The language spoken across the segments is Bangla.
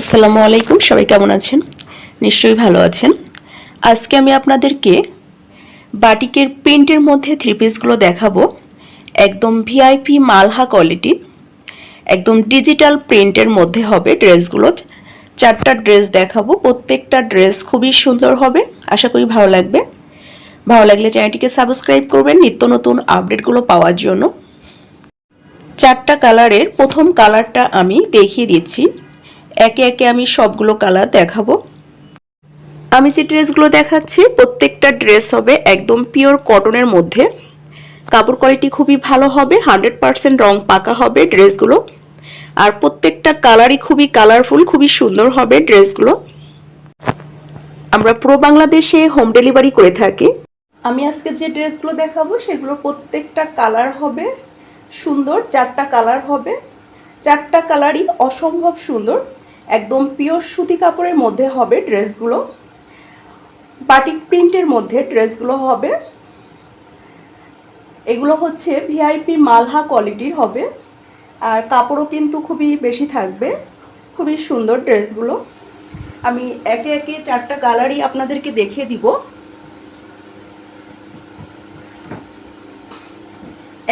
আসসালামু আলাইকুম, সবাই কেমন আছেন? নিশ্চয়ই ভালো আছেন। আজকে আমি আপনাদেরকে বাটিকের প্রিন্টের মধ্যে থ্রি পিসগুলো দেখাবো। একদম ভিআইপি মালহা কোয়ালিটি একদম ডিজিটাল প্রিন্টের মধ্যে হবে ড্রেসগুলো। চারটা ড্রেস দেখাবো, প্রত্যেকটা ড্রেস খুবই সুন্দর হবে, আশা করি ভালো লাগবে। ভালো লাগলে চ্যানেলটিকে সাবস্ক্রাইব করবেন নিত্য নতুন আপডেটগুলো পাওয়ার জন্য। চারটা কালারের প্রথম কালারটা আমি দেখিয়ে দিচ্ছি। একে একে আমি সবগুলো কালার দেখাবো। আমি যে ড্রেসগুলো দেখাচ্ছি, প্রত্যেকটা ড্রেস হবে একদম পিওর কটনের মধ্যে। কাপড় কোয়ালিটি খুবই ভালো হবে, হান্ড্রেড পারসেন্ট রং পাকা হবে ড্রেসগুলো। আর প্রত্যেকটা কালারই খুবই কালারফুল, খুবই সুন্দর হবে ড্রেসগুলো। আমরা পুরো বাংলাদেশে হোম ডেলিভারি করে থাকি। আমি আজকে যে ড্রেসগুলো দেখাবো, সেগুলো প্রত্যেকটা কালার হবে সুন্দর, চারটা কালার হবে। চারটা কালারই অসম্ভব সুন্দর। একদম পিওর সুতি কাপড়ের মধ্যে হবে ড্রেসগুলো। বাটিক প্রিন্টের মধ্যে ড্রেসগুলো হবে। এগুলো হচ্ছে ভিআইপি মালহা কোয়ালিটির হবে। আর কাপড়ও কিন্তু খুবই বেশি থাকবে। খুবই সুন্দর ড্রেসগুলো। আমি একে একে চারটা কালারই আপনাদেরকে দেখিয়ে দিব।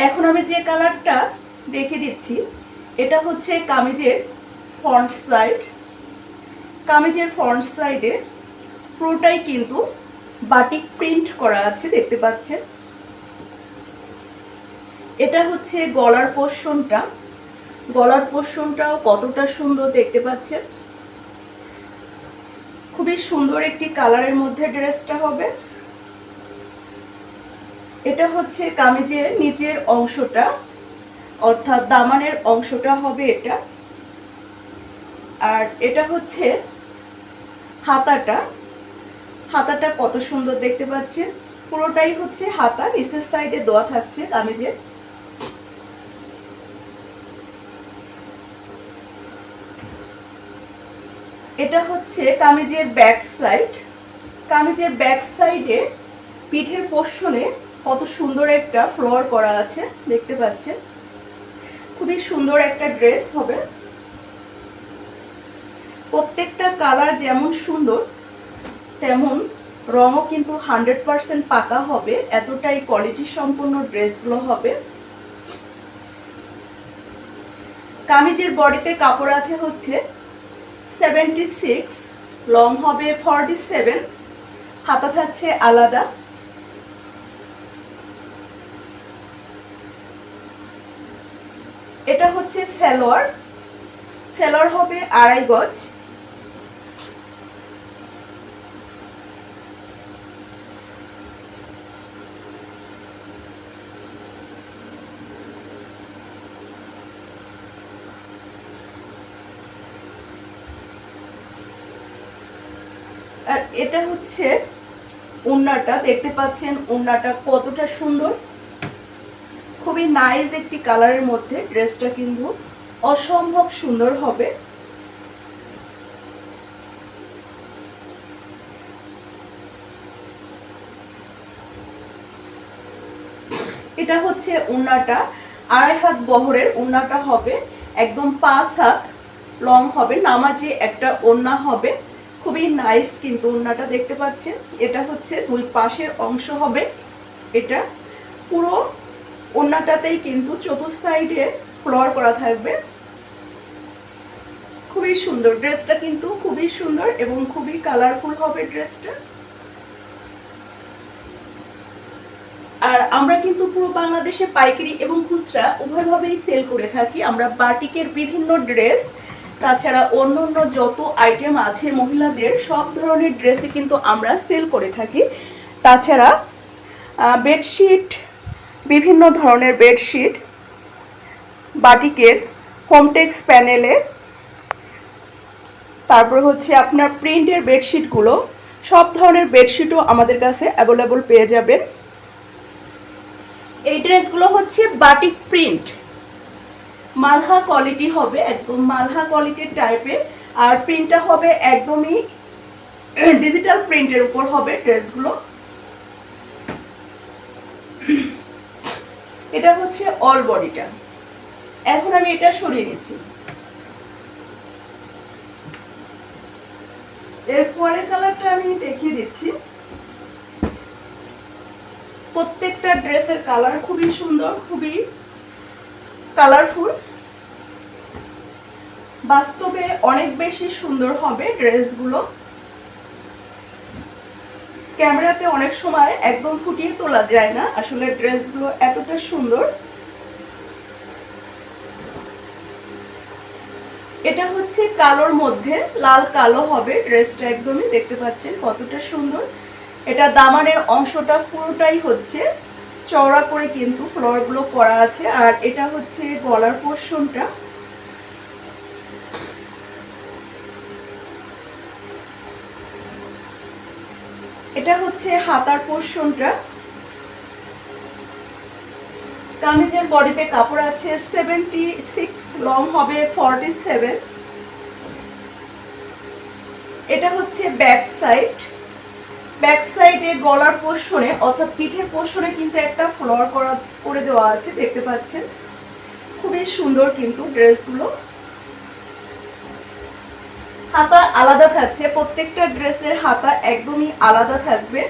এখন আমি যে কালারটা দেখে দিচ্ছি, এটা হচ্ছে কামিজের ফ্রন্ট সাইড, কামিজের ফ্রন্ট সাইডে পুরোটাই কিন্তু বাটিক প্রিন্ট করা আছে, দেখতে পাচ্ছেন। এটা হচ্ছে গলার পোর্শনটা। গলার পোর্শনটাও কতটা সুন্দর দেখতে পাচ্ছেন। খুবই সুন্দর একটি কালারের মধ্যে ড্রেসটা হবে। এটা হচ্ছে কামিজের নিচের অংশটা, অর্থাৎ দামানের অংশটা হবে এটা। আর এটা হচ্ছে হাতাটা। হাতাটা কত সুন্দর দেখতে পাচ্ছেন পুরোটাই হচ্ছে হাতা, নিচের সাইডে দেওয়া থাকছে কামিজের। এটা হচ্ছে কামিজের ব্যাক সাইড কামিজের ব্যাক সাইডে পিঠের পোষণে কত সুন্দর একটা ফ্লোয়ার করা আছে, দেখতে পাচ্ছেন। খুবই সুন্দর একটা ড্রেস হবে। প্রত্যেকটা কালার যেমন সুন্দর, তেমন রঙও কিন্তু হান্ড্রেড পারসেন্ট পাকা হবে। এতটাই কোয়ালিটি সম্পন্ন ড্রেসগুলো হবে। কামিজের বডিতে কাপড় আছে হচ্ছে সেভেন্টি সিক্স, লং হবে ফর্টি সেভেন, হাতা থাকছে আলাদা। এটা হচ্ছে স্যালোয়ার সেলর হবে আড়াই গজ আর এটা হচ্ছে উন্নাটা। দেখতে পাচ্ছেন উন্নাটা কতটা সুন্দর। খুবই নাইস একটি কালারের মধ্যে ড্রেসটা কিন্তু অসম্ভব সুন্দর হবে। এটা হচ্ছে উন্নাটা। আড়াই হাত বহরের উন্নাটা হবে। একদম পাঁচ হাত লং হবে। নামাজে একটা ওন্না হবে। খুবই নাইস কিন্তু ওন্নাটা দেখতে পাচ্ছেন। এটা হচ্ছে দুই পাশের অংশ হবে। এটা পুরো ওন্নাটাতেই কিন্তু চতুর্থ সাইডে ফ্লোর করা থাকবে। খুবই সুন্দর। ড্রেসটা কিন্তু খুবই সুন্দর এবং খুবই কালারফুল হবে ড্রেসটা আর আমরা কিন্তু পুরো বাংলাদেশে পাইকারি এবং খুচরা উভয়ভাবেই সেল করে থাকি। আমরা বাটিকের বিভিন্ন ড্রেস তাছাড়া অন্য অন্য যত আইটেম আছে মহিলাদের, সব ধরনের ড্রেসই কিন্তু আমরা সেল করে থাকি। তাছাড়া বেডশিট বিভিন্ন ধরনের বেডশিট বাটিকের হোমটেক্স প্যানেলে তারপর হচ্ছে আপনার প্রিন্টের বেডশিটগুলো সব ধরনের বেডশিটও আমাদের কাছে অ্যাভেলেবল পেয়ে যাবেন। এই ড্রেসগুলো হচ্ছে বাটিক প্রিন্ট মালহা কোয়ালিটি হবে একদম মালহা কোয়ালিটির টাইপের আর প্রিন্টটা হবে একদমই ডিজিটাল প্রিন্টের উপর হবে ড্রেসগুলো এটা হচ্ছে অল বডিটা এখন আমি এটা সরিয়ে নিচ্ছি। এর পরের কালারটা আমি দেখিয়ে দিচ্ছি। প্রত্যেকটা ড্রেসের কালার খুবই সুন্দর, খুবই কালারফুল বাস্তবে অনেক বেশি সুন্দর হবে ড্রেসগুলো। ক্যামেরাতে অনেক সময় একদম ফুটিয়ে তোলা যায় না, আসলে ড্রেসগুলো এতটা সুন্দর। এটা হচ্ছে কালোর মধ্যে, লাল কালো হবে, ড্রেসটা একদমই দেখতে পাচ্ছেন কতটা সুন্দর। এটা দামানের অংশটা পুরোটাই হচ্ছে চওড়া করে কিন্তু ফ্লোরগুলো করা আছে, আর এটা হচ্ছে গলার পোর্শনটা এটা হচ্ছে হাতার পোর্শনটা কামিজের বডিতে কাপড় আছে সেভেন্টি সিক্স লং হবে ফর্টি সেভেন এটা হচ্ছে ব্যাক সাইড ব্যাক সাইডে গলার পোর্শনে অর্থাৎ পিঠের পোর্শনে কিন্তু একটা ফ্লোর করা, করে দেওয়া আছে, দেখতে পাচ্ছেন। খুবই সুন্দর কিন্তু ড্রেসগুলো হাতা আলাদা থাকছে, প্রত্যেকটা ড্রেসের হাতা একদমই আলাদা থাকবে।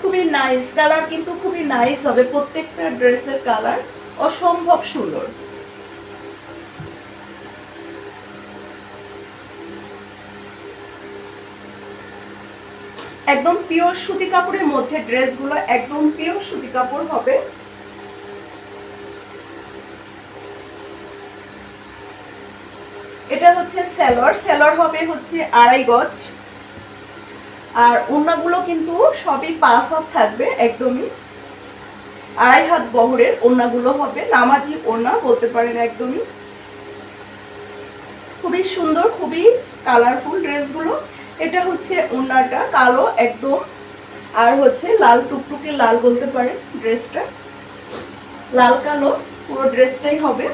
খুবই নাইস কালার কিন্তু খুবই নাইস হবে প্রত্যেকটা ড্রেসের কালার অসম্ভব সুন্দর। একদম পিওর সুতি কাপড়ের মধ্যে ড্রেসগুলো একদম পিওর সুতি কাপড় হবে। এটা হচ্ছে সেলর সেলর হবে হচ্ছে আড়াই গজ। আর ওড়নাগুলো কিন্তু সবই পাঁচ হাত থাকবে একদমই। আড়াই হাত বহরের ওড়নাগুলো হবে, নামাজি ওড়না বলতে পারেন একদমই। খুবই সুন্দর, খুবই কালারফুল ড্রেসগুলো। এটা হচ্ছে ওড়নাটা, কালো একদম। আর হচ্ছে লাল, টুকটুকে লাল বলতে পারেন ড্রেসটা। লাল, কালো, পুরো ড্রেসটাই হবে।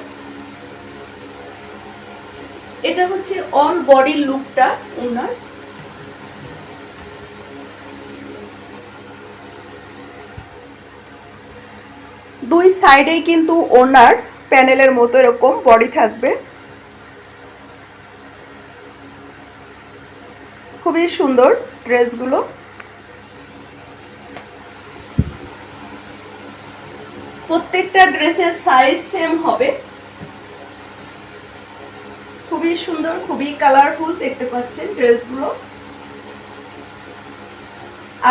এটা হচ্ছে অল বডির লুকটা ওনার দুই সাইডেই কিন্তু ওনার প্যানেলের মতো এরকম বডি থাকবে। খুবই সুন্দর ড্রেসগুলো। প্রত্যেকটা ড্রেসের সাইজ সেম হবে। খুবই সুন্দর, খুবই কালারফুল দেখতে পাচ্ছেন ড্রেসগুলো।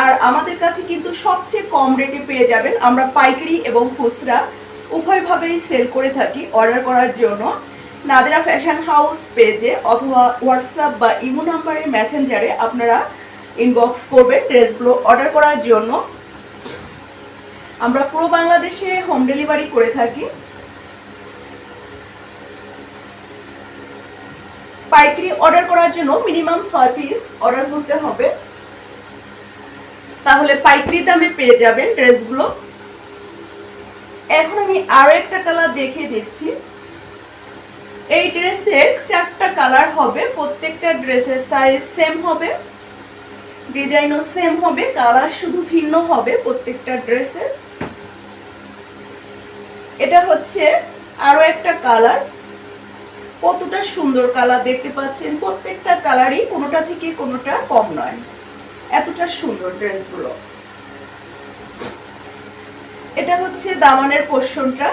আর আমাদের কাছে কিন্তু সবচেয়ে কম রেটে পেয়ে যাবেন আমরা পাইকারি এবং খুচরা উভয়ভাবেই সেল করে থাকি অর্ডার করার জন্য। নাদেরা ফ্যাশন হাউস পেজে অথবা হোয়াটসঅ্যাপ বা ইমো নাম্বারে মেসেঞ্জারে আপনারা ইনবক্স করবেন ড্রেসগুলো অর্ডার করার জন্য। আমরা পুরো বাংলাদেশে হোম ডেলিভারি করে থাকি। পাইকারি অর্ডার করার জন্য মিনিমাম ছয় পিস অর্ডার করতে হবে। তাহলে পাইকারি দামে পেয়ে যাবেন ড্রেসগুলো এখন আমি আরও একটা কালার দেখিয়ে দিচ্ছি। এই ড্রেসের চারটা কালার হবে, প্রত্যেকটা ড্রেসের সাইজ সেম হবে ডিজাইনও সেম হবে কালার শুধু ভিন্ন হবে প্রত্যেকটা ড্রেসের। এটা হচ্ছে আরও একটা কালার কতটা সুন্দর কালার দেখতে পাচ্ছেন, প্রত্যেকটা কালারই কোনোটা থেকে কোনোটা কম নয়। এতটা সুন্দর ড্রেসগুলো। এটা হচ্ছে দামানের পোর্শনটা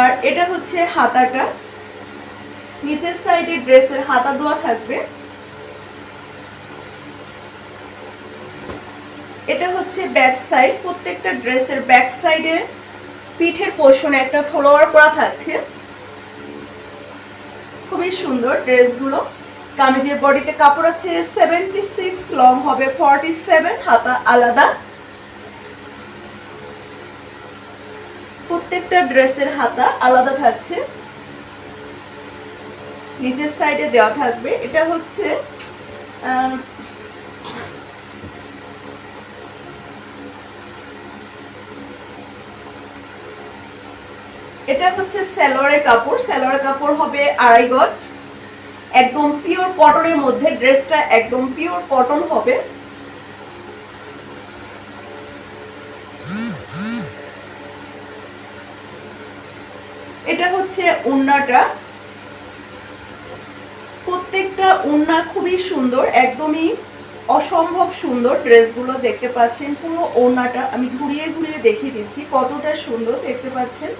আর এটা হচ্ছে হাতাটা। নিচের সাইডে ড্রেসের হাতা দেওয়া থাকবে। এটা হচ্ছে ব্যাক সাইড। প্রত্যেকটা ড্রেসের ব্যাক সাইডে পিঠের পোর্শনে একটা ফলোয়ার করা থাকছে। খুবই সুন্দর ড্রেসগুলো। কামিজের বডিতে কাপড় আছে সেভেন্টি সিক্স, লং হবে ফর্টি সেভেন, হাতা আলাদা। প্রত্যেকটা ড্রেসের হাতা আলাদা থাকছে। নিচের সাইডে দেওয়া থাকবে। এটা হচ্ছে এটা হচ্ছে স্যালোয়ারের কাপড়। স্যালোয়ারের কাপড় হবে আড়াই গজ। একদম পিওর কটনের মধ্যে ড্রেসটা একদম পিওর কটন হবে এটা হচ্ছে ওড়নাটা প্রত্যেকটা ওড়না খুবই সুন্দর, একদমই অসম্ভব সুন্দর ড্রেসগুলো দেখতে পাচ্ছেন। পুরো ওড়নাটা আমি ঘুরিয়ে ঘুরিয়ে দেখিয়ে দিচ্ছি, কতটা সুন্দর দেখতে পাচ্ছেন।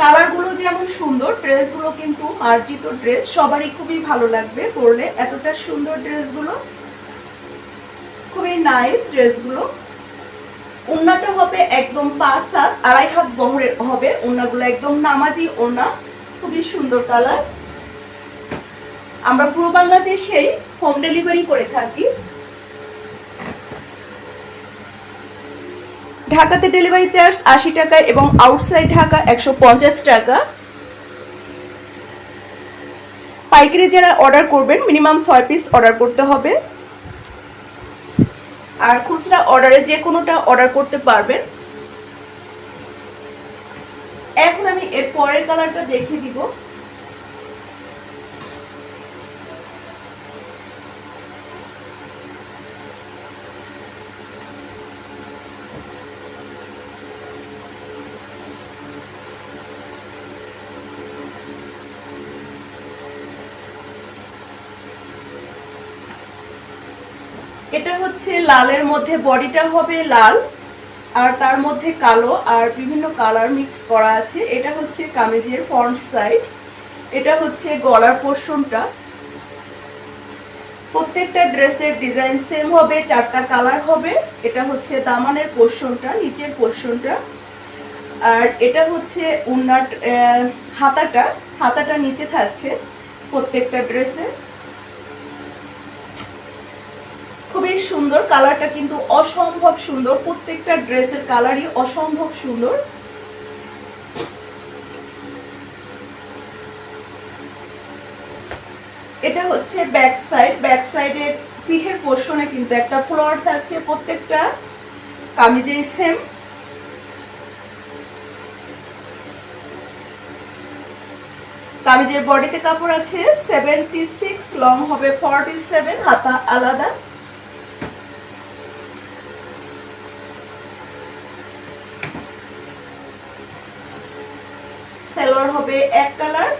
কালারগুলো যেমন সুন্দর, ড্রেসগুলো কিন্তু মার্জিত ড্রেস, সবারই খুবই ভালো লাগবে পরলে। এতটা সুন্দর ড্রেসগুলো, খুবই নাইস ড্রেসগুলো। ওড়নাটা হবে একদম পাঁচ সাত, আড়াই হাত বহরের হবে। ওড়নাগুলো একদম নামাজি ওড়না, খুবই সুন্দর কালার। আমরা পুরো বাংলাদেশেই হোম ডেলিভারি করে থাকি। ঢাকাতে ডেলিভারি চার্জ আশি টাকা এবং আউটসাইড ঢাকা একশো পঞ্চাশ টাকা। পাইকারি যারা অর্ডার করবেন মিনিমাম ছয় পিস অর্ডার করতে হবে। আর খুচরা অর্ডারে যে কোনোটা অর্ডার করতে পারবেন। এখন আমি এর পরের কালারটা দেখিয়ে দিব। এটা হচ্ছে লালের মধ্যে বডিটা হবে লাল, আর তার মধ্যে কালো, আর বিভিন্ন কালার মিক্স করা আছে। এটা হচ্ছে কামিজের ফ্রন্ট সাইড, এটা হচ্ছে গলার পোর্শনটা। প্রত্যেকটা ড্রেসের ডিজাইন সেম হবে, চারটা কালার হবে। এটা হচ্ছে দামানের পোর্শনটা, নিচের পোর্শনটা। আর এটা হচ্ছে উন্নাট হাতাটা হাতাটা নিচে থাকছে প্রত্যেকটা ড্রেসে। খুবই সুন্দর, কালারটা কিন্তু অসম্ভব সুন্দর। প্রত্যেকটা ড্রেসের কালারই অসম্ভব সুন্দর। এটা হচ্ছে ব্যাক সাইড। ব্যাক সাইডের পিঠের পোর্শনে কিন্তু একটা ফ্লোয়ার থাকছে প্রত্যেকটা কামিজে সেম। কামিজের বডিতে কাপড় আছে সেভেন্টি সিক্স লং হবে ফর্টি সেভেন হাতা আলাদা। সালোয়ার হবে এক কালার।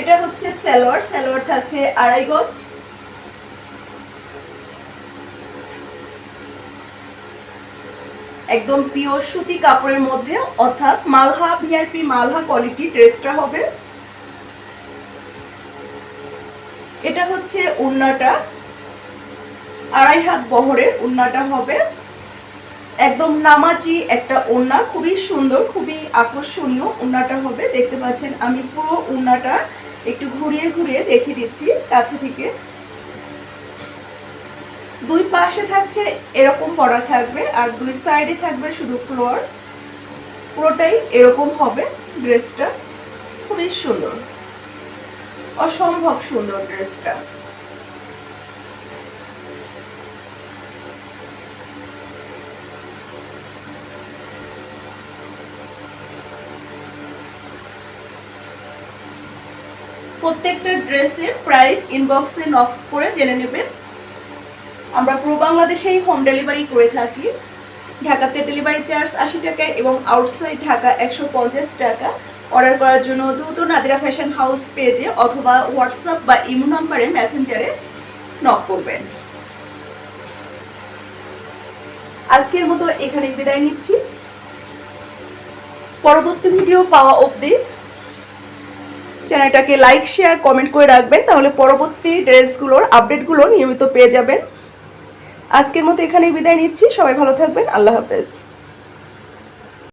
এটা হচ্ছে সালোয়ার সালোয়ার থাকছে আড়াই গজ। একদম পিওর সুতি কাপড়ের মধ্যে, অর্থাৎ মালহা ভিআইপি মালহা কোয়ালিটি ড্রেসটা হবে। এটা হচ্ছে উন্নাটা। আড়াই হাত বহরের উন্নাটা হবে। একদম নামাজি একটা ওড়না, খুবই সুন্দর, খুবই আকর্ষণীয় ওড়নাটা হবে। দেখতে পাচ্ছেন, আমি পুরো ওড়নাটা একটু ঘুরিয়ে ঘুরিয়ে দেখিয়ে দিচ্ছি কাছে থেকে। দুই পাশে থাকছে এরকম করা থাকবে আর দুই সাইডে থাকবে শুধু ফ্লোর পুরোটাই এরকম হবে ড্রেসটা খুবই সুন্দর। অসম্ভব সুন্দর ড্রেসটা প্রত্যেকটা ড্রেসের প্রাইস ইনবক্সে নক্স করে জেনে নেবেন। আমরা পুরো বাংলাদেশেই হোম ডেলিভারি করে থাকি। ঢাকাতে ডেলিভারি চার্জ আশি টাকা এবং আউটসাইড ঢাকা একশো পঞ্চাশ টাকা। অর্ডার করার জন্য দ্রুত নাদিরা ফ্যাশন হাউস পেজে অথবা হোয়াটসঅ্যাপ বা ইমো নাম্বারে মেসেঞ্জারে নক করবেন। আজকের মতো এখানে বিদায় নিচ্ছি। পরবর্তী ভিডিও পাওয়া অবধি চ্যানেলটাকে লাইক শেয়ার কমেন্ট করে রাখবেন, তাহলে পরবর্তী ড্রেসগুলোর আপডেটগুলো নিয়মিত পেয়ে যাবেন। আজকের মতো এখানেই বিদায় নিচ্ছি, সবাই ভালো থাকবেন, আল্লাহ হাফেজ।